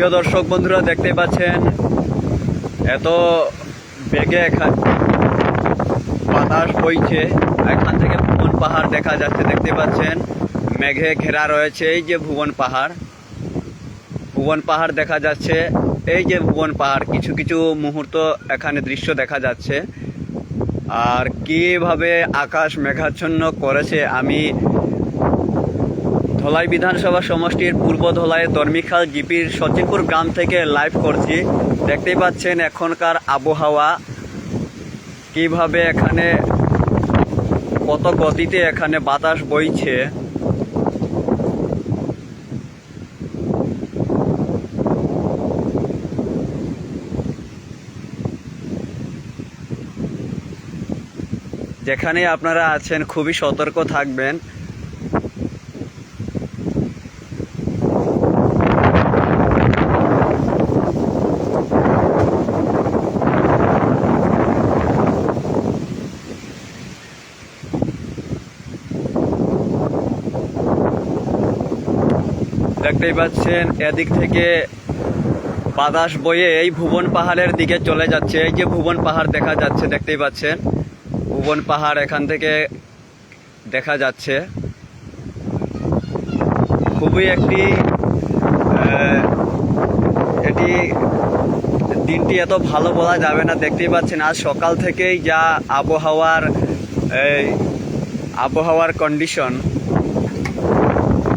প্রিয় দর্শক বন্ধুরা দেখতে পাচ্ছেন, এত বেগে এখান বাতাস বইছে। এখান থেকে ভুবন পাহাড় দেখা যাচ্ছে, দেখতে পাচ্ছেন, মেঘে ঘেরা রয়েছে, এই যে ভুবন পাহাড়। ভুবন পাহাড় দেখা যাচ্ছে, এই যে ভুবন পাহাড়, কিছু কিছু মুহূর্ত এখানে দৃশ্য দেখা যাচ্ছে। আর কীভাবে আকাশ মেঘাচ্ছন্ন করেছে, আমি ধলাই বিধানসভা সমষ্টির পূর্ব ধলাই দর্মিখাল জিপির সচিনপুর গ্রাম থেকে লাইভ করছি। দেখতেই পাচ্ছেন এখনকার আবহাওয়া। কীভাবে এখানে কত গতিতে এখানে বাতাস বইছে। যেখানে আপনারা আছেন, খুবই সতর্ক থাকবেন। দেখতেই পাচ্ছেন, এদিক থেকে বাতাস বয়ে এই ভুবন পাহাড়ের দিকে চলে যাচ্ছে। এই যে ভুবন পাহাড় দেখা যাচ্ছে, দেখতেই পাচ্ছেন। ভুবন পাহাড় এখান থেকে দেখা যাচ্ছে। খুবই একটি এটি দিনটি এত ভালো বলা যাবে না, দেখতেই পাচ্ছেন। আজ সকাল থেকেই যা আবহাওয়ার, এই আবহাওয়ার কন্ডিশন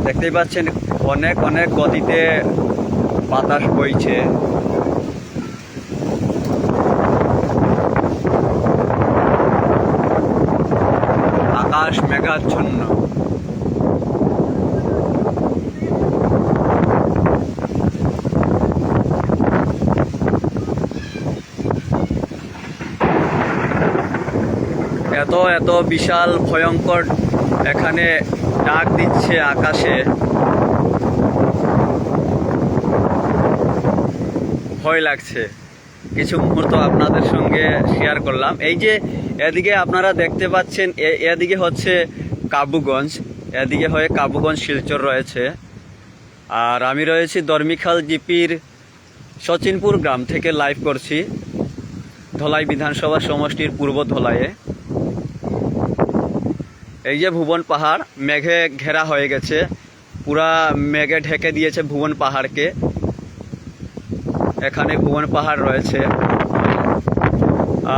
দেখতেই পাচ্ছেন অনেক অনেক গতিতে বাতাস বইছে। আকাশ মেঘাচ্ছন্ন। এত এত বিশাল ভয়ঙ্কর এখানে ডাক দিচ্ছে আকাশে। ভয় লাগছে। কিছু মুহূর্ত আপনাদের সঙ্গে শেয়ার করলাম। এই যে এদিকে আপনারা দেখতে পাচ্ছেন এদিকে হচ্ছে কাবুগঞ্জ, এদিকে হয়ে কাবুগঞ্জ শিলচর রয়েছে। আর আমি রয়েছি দর্মিখাল জিপির সচিনপুর গ্রাম থেকে লাইভ করছি। ধলাই বিধানসভা সমষ্টির পূর্ব ধলাইয়ে। এই যে ভুবন পাহাড়, মেঘে ঘেরা হয়ে গেছে। পুরা মেঘে ঢেকে দিয়েছে ভুবন পাহাড়কে। এখানে ভুবন পাহাড় রয়েছে।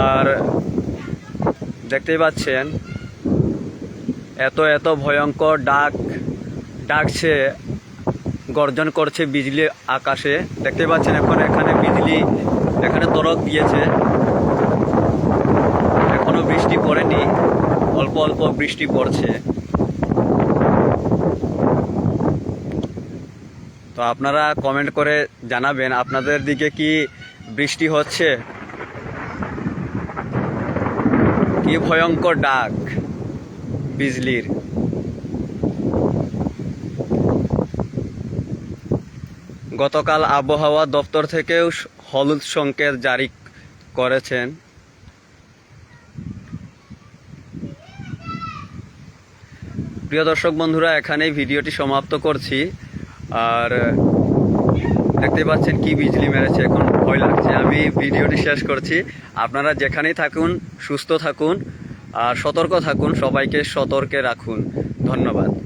আর দেখতেই পাচ্ছেন, এত এত ভয়ঙ্কর ডাক ডাকছে গর্জন করছে বিজলি আকাশে। দেখতে পাচ্ছেন, এখন এখানে বিজলি, এখানে তরক দিয়েছে। এখনও বৃষ্টি পড়েনি, অল্প অল্প বৃষ্টি পড়ছে। তো আপনারা কমেন্ট করে জানাবেন, আপনাদের দিকে কি বৃষ্টি হচ্ছে? কি ভয়ঙ্কর ডাক, বিজলির। গতকাল আবহাওয়া দপ্তর থেকেও হলুদ সংকেত জারি করেছেন। প্রিয় দর্শক বন্ধুরা, এখানেই ভিডিওটি সমাপ্ত করছি। আর দেখতে পাচ্ছেন কি বিজলি মেরেছে, এখন ভয় লাগছে। আমি ভিডিওটি শেষ করছি। আপনারা যেখানেই থাকুন, সুস্থ থাকুন আর সতর্ক থাকুন। সবাইকে সতর্কে রাখুন। ধন্যবাদ।